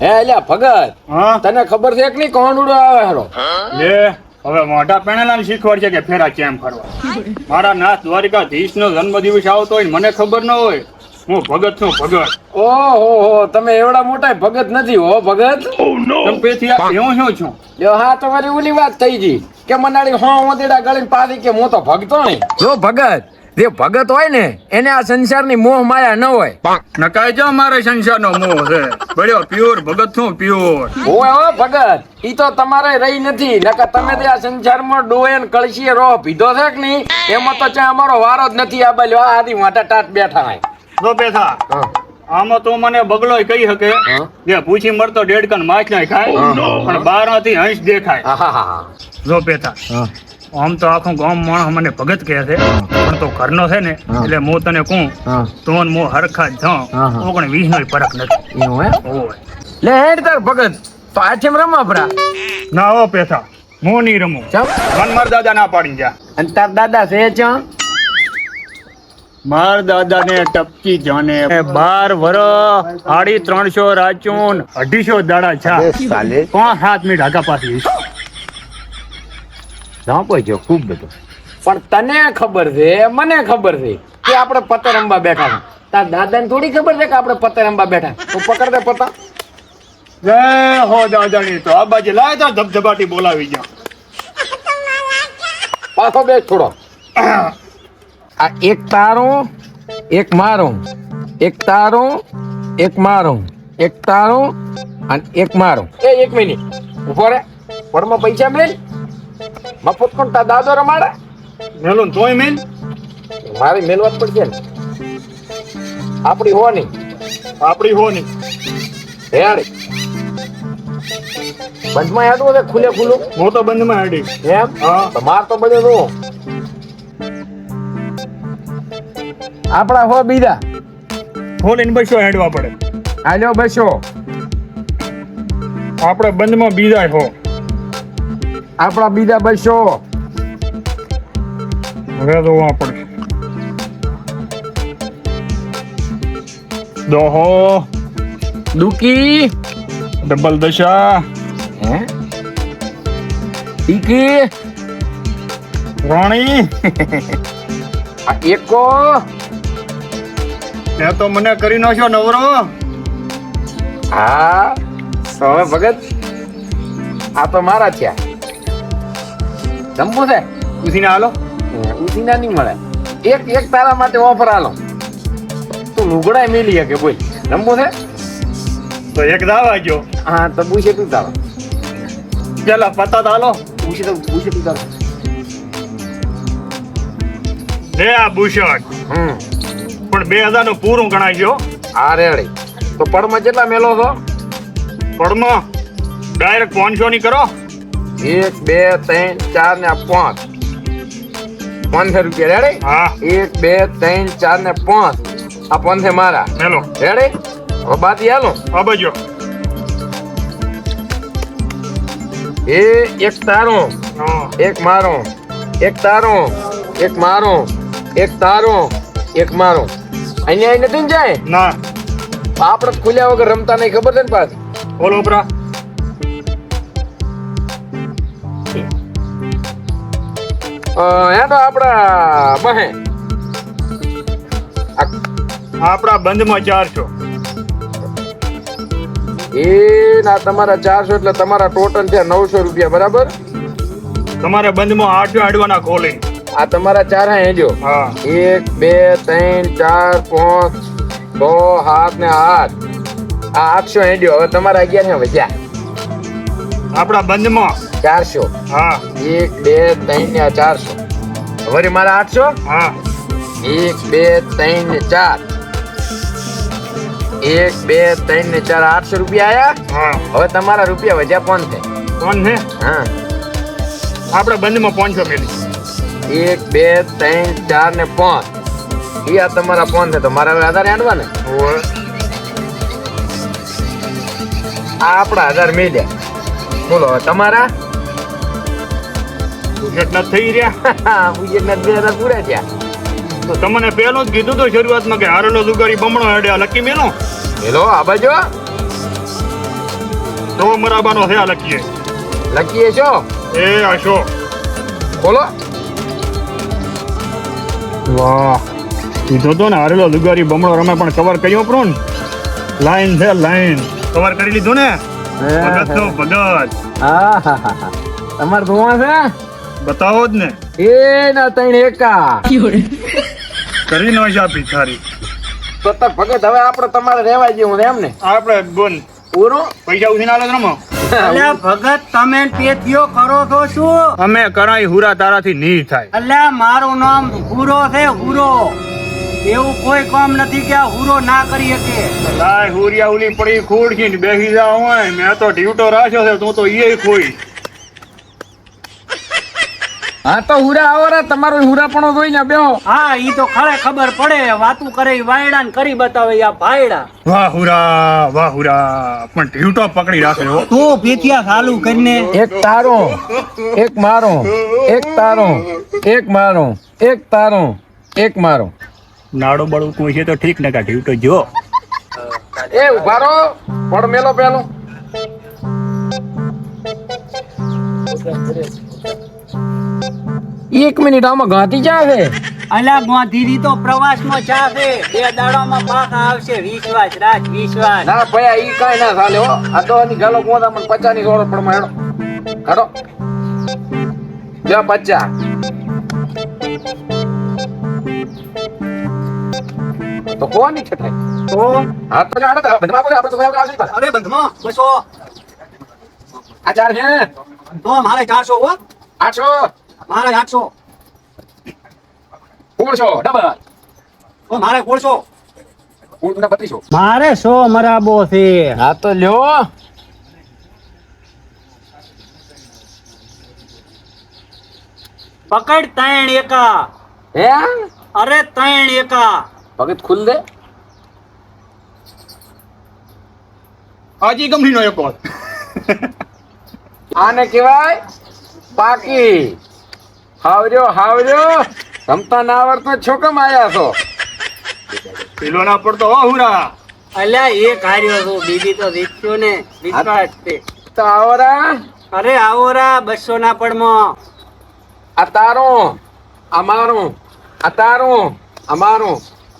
હે અલ્યા ભગત હા? તને ખબર છે કે કોણ ઉડો આવે હેરો? લે હવે મોટા પેણેલા શીખવાડ છે કે ફેરા કેમ ફરવા? મારા નાથ દ્વારિકાધીશ નો જન્મદિવસ આવતો હોય મને ખબર ન હોય હું ભગત છું ભગત. ઓહો હો તમે એવડા મોટા ભગત નથી હો ભગત. હું શું છું? લ્યો હા તમારી ઓલી વાત થઈ ગઈ કે મનાળી હો ઓદેડા ગળીને પાડી કે હું તો ભગતો નહીં. જો ભગત જે ભગત હોય ને એને આ સંસારની મોહ માયા ન હોય. નકાય જો મારે સંસારનો મોહ છે. બળ્યો પ્યોર ભગત છું પ્યોર ઓય ઓ ભગત ઈ તો તમારે રહી નથી. નકર તમે તે આ સંસારમાં ડોયન કળશીએ રો પીધો છે કે નહીં એમાં તો ચા અમારો વારો જ નથી. આ બાલ્યો આ આદી માટે ટાટ બેઠા હોય. જો બેઠા. આમાં તો મને બગલો કહી શકે. કે જે પૂછી મરતો દેડકન માછ ના ખાય પણ બારમાંથી હંસ દેખાય. જો પેથા આમ તો આખું ગામ માણસ મને ભગત કહે છે. પણ તો ઘરનો છે ને એટલે હું તને કહું. તો હું હરખા જ. છું ઓગણ વીસ નો ફરક નથી. લે હેડ તાર ભગત. તો આછેમ રમા ભરા? ના હો પેથા. હું નહીં રમું. મન માર દાદા ના પાડી જા. અને તાર દાદા છે ચમ? માર દાદા ને ટપકી જાને. બાર વર આડી ત્રણસો રાચુન અઢીસો દાડા છા. કોણ હાથ સાત મિનિટ આગા પાછી ઝાંપો છે ખૂબ બધો. પણ તને ખબર છે મને ખબર છે કે આપણે પત્તે અંબા બેઠા છે. તાર દાદાને થોડી ખબર છે કે આપણે પત્તે અંબા બેઠા તો પકડ દે પતા જય હો દાદાની તો આ બાજુ લાય તો ધબધબાટી બોલાવી જા. પાછો બેસ થોડો. આ એક તારું એક મારું એક તારું એક મારું એક તારું અને એક મારું. એ એક મિનિટ. ઊભો રે. પડમાં પૈસા મેલ મફત તાર દાદો રમાડે? મેલો તોય મેન મારી મેલવાત જ પડશે ને. આપણી હો નહીં આપડી હો હેડ. બંધમાં હેડવું છે ખુલે ખુલ્લું હું તો બંધમાં હેડી. એમ? હા. માર તો બધું તો. આપણા હો બીજા. ખોલીને બસો હેડવા પડે. હાલ્યો બસો. આપણે બંધમાં બીજા હો. આપણા બીજા બસો હવે તો આ દોહો. દુકી ડબલ દશા. હે? ટીકી. રાણી. આ એકો. એ તો મને કરી નાખ્યો નવરો. હા હવે ભગત આ તો મારા થયા. જમવું છે? પૂછીને હાલો. ઉસીના નહીં મળે. એક એક તારા માટે ઓફર આલો. તું લુગડાય મેલી કે બોલ. રમવું છે? તો એક દાવા ગયો. હા તો પૂછે તું તારો. પેલા પતા તો પૂછે તો પૂછે તું તારો. લે આ બુશર્ટ હમ. પણ બે હજારનું પૂરું ગણાય ગયો. આ રેડી તો પડમાં કેટલા મેલો છો? પડમાં ડાયરેક્ટ પાંચસો ની કરો. એક બે ત્રણ ચાર ને પાંચ. પાંચસો રૂપિયા રેડે હા. એક બે ત્રણ ચાર ને પાંચ. આ પાંચે મારા. હેલો. રેડે હવે બાકી હાલો. આ એ એક તારો એક મારો એક તારો એક મારો એક તારો એક મારો. અહીંયા નથી જાય? ના. આપણે ખુલ્યા વગર રમતા નહીં ખબર છે ને પાછી? બોલો ઉપરા. હે તો આપડા બહે. આપણા બંધમાં ચારસો. એ ના તમારા ચારસો એટલે તમારા ટોટલ છે નવસો રૂપિયા બરાબર? તમારા બંધમાં આઠસો આડવાના ખોલે. આ તમારા ચાર હે હેજો. હા. એક બે ત્રણ ચાર પાંચ છ સાત ને આઠ. આ આઠસો હેડ્યો હવે તમારા અગિયાર ને વધ્યા આપણા બંધમાં. ચારસો. હા. એક બે ત્રણ ને આ ચારસો. વળી મારા આઠસો? હા. એક બે ત્રણ ને ચાર. એક બે ત્રણ ને ચાર આઠસો રૂપિયા આયા? હા. હવે તમારા રૂપિયા વધ્યા કોણ છે? કોણ છે? હા. આપણા બંધમાં પાંચસો મેલી એક બે ત્રણ ચાર ને પાંચ. ઈ આ તમારા ફોન છે તો મારા હવે આધાર આંડવા ને? ઓય. આ આપણા આધાર મેલ્યા બોલો તમારા? બુશર્ટ થઈ રહ્યા. ગુજરાતના બે હજાર પૂરા થયા. તો તમને પહેલું જ કીધું તો શરૂઆતમાં કે હારેલો દુગારી બમણો હેડે આ લકી મેલો? મેલો આ બાજુ? તો મરાબાનો થયા લકીએ. લખીએ છો? એ આશો બોલો. વાહ. કીધો તો ને હારેલો લુગારી બમણો રમે પણ કવર કર્યો પ્રોન? લાઈન છે લાઈન. કવર કરી લીધું ને? ભગત. તમારે ધોવા છે? બતાવો જ ને. એ ના ત્રણ એકા. કરી નો જા ભિખારી. તો તો ભગત હવે આપણે તમારે રહેવા જેવું એમ ને આપણે બોલ. પૂરો પૈસા ઉધી ના રમો અલ્યા ભગત તમે પેથીઓ કરો તો શું? અમે કરાય હુરા તારાથી નહીં થાય. અલ્યા મારું નામ હુરો છે હુરો. એવું કોઈ કામ નથી કે આ હુરો ના કરી શકે. લાય હુરિયા ઉલી પડી ખોડકી ને બેસી જાવ હોય મેં તો ઢીવટો રાખ્યો છે તું તો એ ખોઈ. હા તો હુરા આવો રે તમારો હુરા પણ જોઈને બેહો. હા ઈ તો ખરે ખબર પડે વાતું કરે ઈ વાયડા ને કરી બતાવે આ ભાયડા. વાહ હુરા વાહ હુરા પણ ઢીવટો પકડી રાખ્યો તું પેથિયા ચાલુ કરીને. એક તારો એક મારો એક તારો એક મારો એક તારો એક મારો. નાડો બળું કોઈ છે તો ઠીક ને કાઢ્યું તો જો. એ ઊભા રહો. પડ મેલો પેલો. એક મિનિટ આમાં ગાંધી જાવે અલા ગોંધીરી તો પ્રવાસમાં માં છે. બે દાડામાં પાછા આવશે. વિશ્વાસ રાજ વિશ્વાસ. ના ભયા ઈ કાંઈ ના ચાલે હો. આ તો ની ગાલો ગોદા મને પચાની ગોળ પણ માણો હેડો. કાઢો લ્યો પચા તો કોની છે થાય તો હા તો જાણે તો બંધમાં આપણે આપણે તો કોઈ આવશે પાછા. અરે બંધમાં? બસો આ ચાર છે. તો મારે ચારસો હો. આઠસો મારે આઠસો સોળસો ડબલ. તો મારે કોળસો કુલ ના બત્રીસો મારે સો મરાબો છે હા તો લ્યો. પકડ ત્રણ એકા. હે? અરે ત્રણ એકા. ભગત ખુલ દે. આજી કંપની નો એક આને કહેવાય પાકી હાવજો હાવજો. રમતા ના આવડતો છોકમ આયા છો. પેલો ના પડતો હો હુરા. અલ્યા એક હાર્યો તો બીજી તો રીત્યો ને તો આવરા અરે આવરા બસો ના પડમાં. આ અમારું અતારું આ તારો અમારો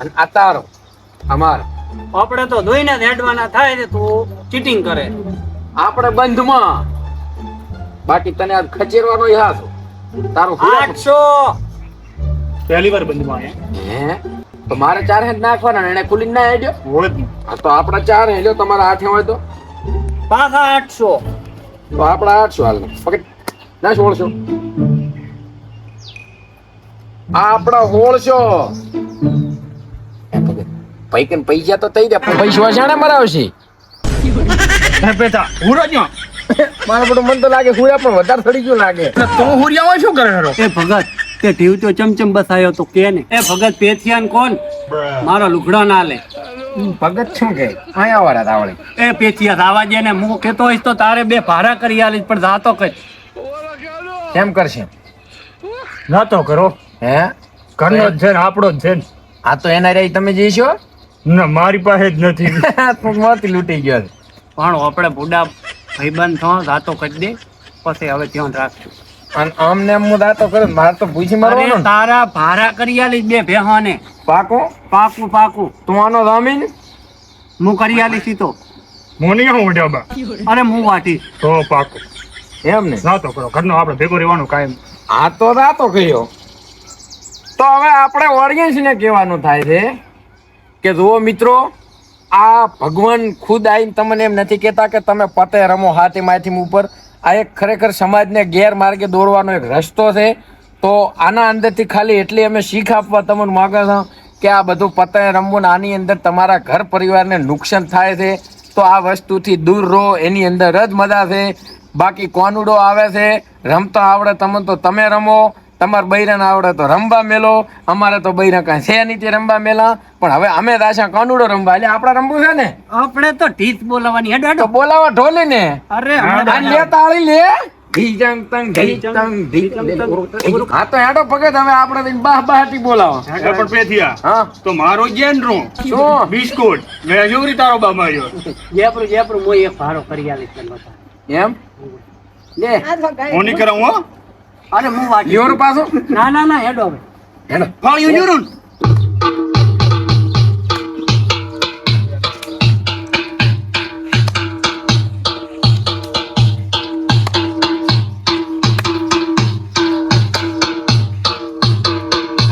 અને આ તારો અમાર આપણે તો ધોઈને હેડવાના થાય ને તું ચીટિંગ કરે. આપણે બંધમાં. બાકી તને આ ખચેરવાનો યાદ તારું આઠસો. પહેલી વાર બંધમાં હે? તો મારે ચાર હેડ નાખવાના એને ખુલી ના હેડ્યો? હોય તો આપણા ચાર હેડ્યો તમારા હાથે હોય તો. પાછા આઠસો. તો આપણા આઠસો હાલ. પકડ. ના છોડશો આપણા આપણા હોળસો પૈકન પૈસા તો થઈ જાય પૈસા શાણે મરાવશે બેટા હુરો જો મારા બધું મન તો લાગે હુયા પણ વધારે થડી ગયું લાગે. તું હુરિયા હોય શું કરે હેરો એ ભગત તે ટીવ તો ચમચમ બસાયો તો કે ને? એ ભગત પેથિયાન કોણ? મારો લુગડો ના લે. ભગત શું કે આયા વાળા તાવળી એ પેથિયા ધાવા દે ને હું કેતો હોઈશ તો તારે બે ભાડા કરી આલીશ પણ જાતો કઈ. કેમ કરશે? નાતો કરો. હે? ઘરનો જ છે આપણો જ છે ને. આ તો એના રહી તમે જઈશો ના મારી પાસે જ નથી. મોતી લૂંટી ગયો પણ આપણે બુડા ભાઈબંધ થો જાતો કરી દે. પછી હવે ધ્યાન રાખજો. અને આમને હું દાતો કરું મારે તો પૂછી મારવાનો તારા ભારા કરી આલી બે ભેહોને. પાકો? પાકું પાકું. તું આનો જામીન હું કરી આલી છી તો. મોની હું ઉડ્યા બા અરે હું વાટી. તો પાકું. એમ ને? નાતો કરો ઘરનો આપણે ભેગો રહેવાનું કાયમ. આ તો રાતો કહ્યો તો હવે આપણે ઓડિયન્સ ને કહેવાનું થાય છે કે જુઓ મિત્રો, આ ભગવાન ખુદ આવીને તમને એમ નથી કહેતા કે તમે પતે રમો હાથી માથી ઉપર. આ એક ખરેખર સમાજને ગેરમાર્ગે દોરવાનો એક રસ્તો છે. તો આના અંદરથી ખાલી એટલી અમે શીખ આપવા તમને માગે છે કે આ બધું પતે રમવું આની અંદર તમારા ઘર પરિવારને નુકસાન થાય છે. તો આ વસ્તુથી દૂર રહો, એની અંદર જ મજા છે. બાકી કોનુડો આવે છે, રમતા આવડે તમને તો તમે રમો. તમારે બૈરાને આવડે તો રમવા મેલો અમારે તો બૈરા કાંઈ છે નહીં તે રમવા મેલા. પણ હવે અમે દાશા કોનુડો રમવા એટલે આપણે રમવું છે ને? આપણે તો ઢીસ બોલાવાની હેડ તો બોલાવા ઢોલી ને અરે આ લે. તાળી લે હા તો હેડો ભગત હવે આપણે બાહ બાહટી બોલાવો. પણ પેથિયા હા. તો મારો જેન શું? બિસ્કુટ. મેં જોરી તારો બા માર્યો જેપરું જેપરું હું એક ભારો કરી આલીશ એમ? લે. હું કરાવું હો? અરે હું વાટી યોર પાછું. ના ના ના હેડો હવે. હેડો. ફાળ્યું જોરું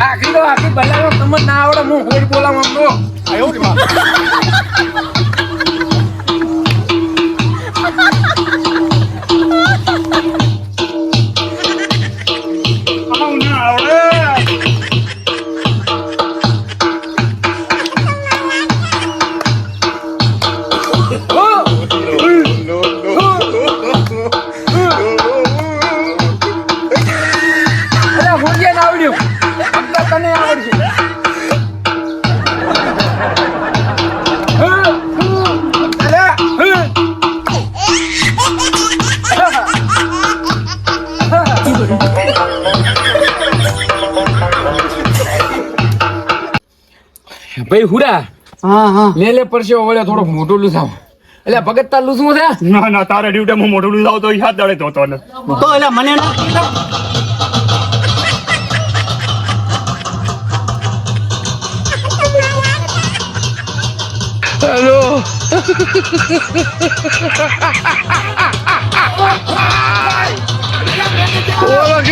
આખી તો આખી બલાવો તમને ના આવડે હું હોડ બોલાવું આમ તો આયો ભાઈ હુડા હા હા. લે લે પરસે વળે થોડો મોટું લુસાવ એટલે ભગત તાર લૂસવું છે? ના ના તારે ડ્યુટી હું મોઢું લુસાવ તો હાથ દાડે તો તો તો એટલે મને ના કીધું. હેલો. Hola,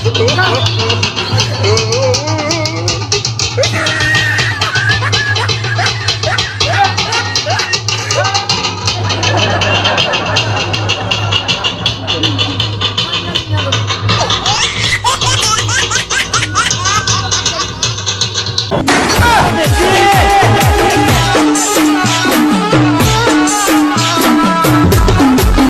你等